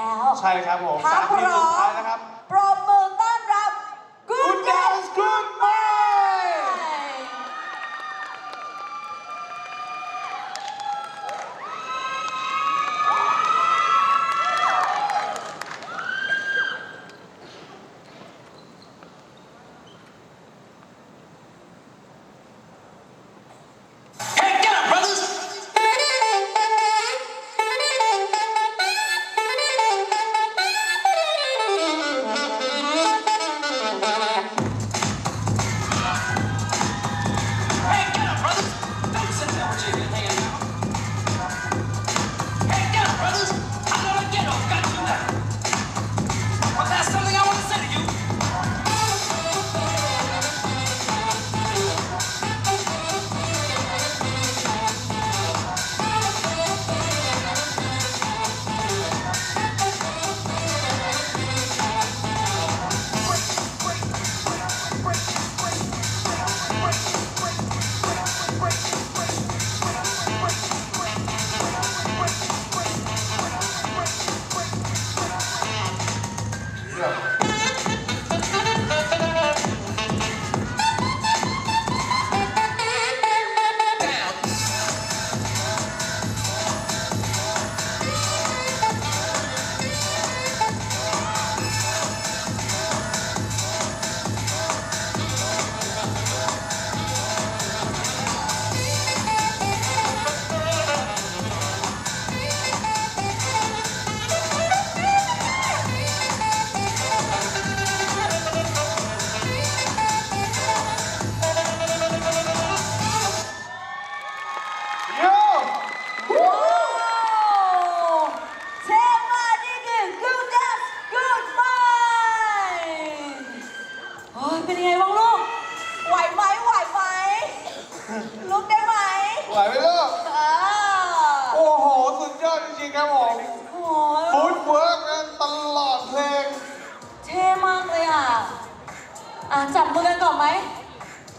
แล้ว ใช่ครับผมถ้าสามพทีมร้อสุดท้ายมนะครับปร จริงๆครับผมโอ้ฟุยตเวิร์กกันตลอดเพลง เท่มากเลยอะ อะ จับมือกันก่อนไหม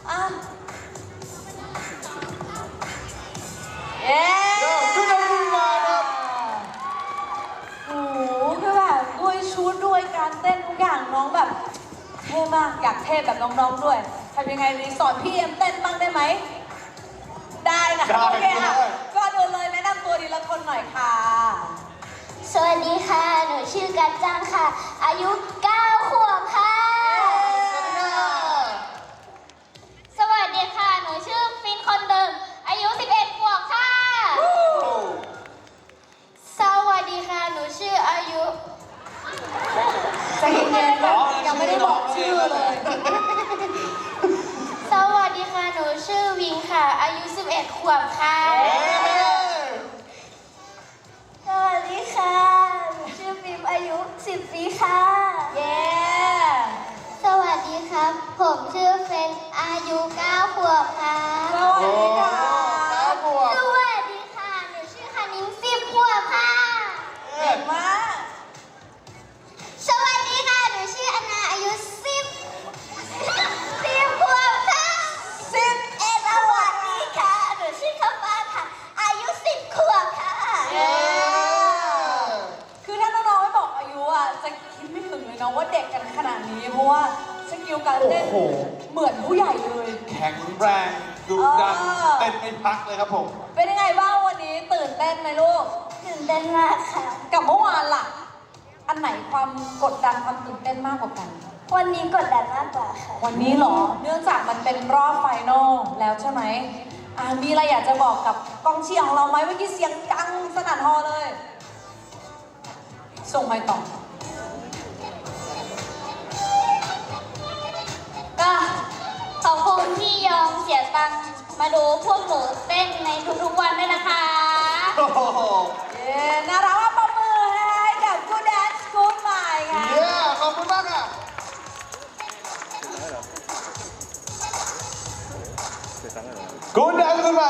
อะ เย้ Good Dance Good Mind ครับ โอ้โหคือแบบด้วยชุดด้วยการเต้นทุกอย่างน้องแบบเท่มากอยากเท่แบบน้องๆด้วยทำยังไงดีสอนพี่เอ็มเต้นบ้างได้ไหม ได้นะได้โอเคอะได้ ก็เดินเลย แนะนำตัวดีละคนหน่อยค่ะ สวัสดีค่ะ หนูชื่อกัจจังค่ะ อายุ 9 ขวบค่ะ สวัสดีค่ะ หนูชื่อฟินคนเดิม อายุ 11 ขวบค่ะ สวัสดีค่ะ หนูชื่ออายุ ใจเย็นๆยังไม่ได้บอกชื่อเลย สวัสดีค่ะ หนูชื่อวิงค่ะ อายุ 11 ขวบค่ะ นอายุ9ขวบค่ะสวัสดีค่ะเก้าขวบสวัสดีค่ะ หนูชื่อคานิ้ง10ขวบค่ะ เก่งมากสวัสดีค่ะ หนูชื่ออนาอายุ10 10ขวบค่ะสิบเอสวัสดีค่ะ หนูชื่อคาฟ้าค่ะ อายุ10ขวบค่ะเย้คือถ้าน้องๆไม่บอกอายุอะจะคิดไม่ถึงเลยเนาะว่าเด็กกันขนาดนี้เพราะว่าสกิลการเต้นโอ้โห เหมือนผู้ใหญ่เลย แข็งแรงดุดัน เออ เต้นไม่พักเลยครับผม เป็นยังไงบ้างวันนี้ตื่นเต้นไหมลูก ตื่นเต้นมากค่ะ กับเมื่อวานล่ะ อันไหนความกดดันความตื่นเต้นมากกว่ากัน วันนี้กดดันมากกว่าค่ะ วันนี้เหรอ เนื่องจากมันเป็นรอบไฟนอลแล้วใช่ไหมอ่ามีอะไรอยากจะบอกกับกองเชียร์ของเราไหมเมื่อกี้เสียงดังสนั่นฮอเลย ส่งไปต่อ มาดูพวกหนูเต้นในทุกๆวันด้วยนะคะ โอ้โห เย้น่ารัก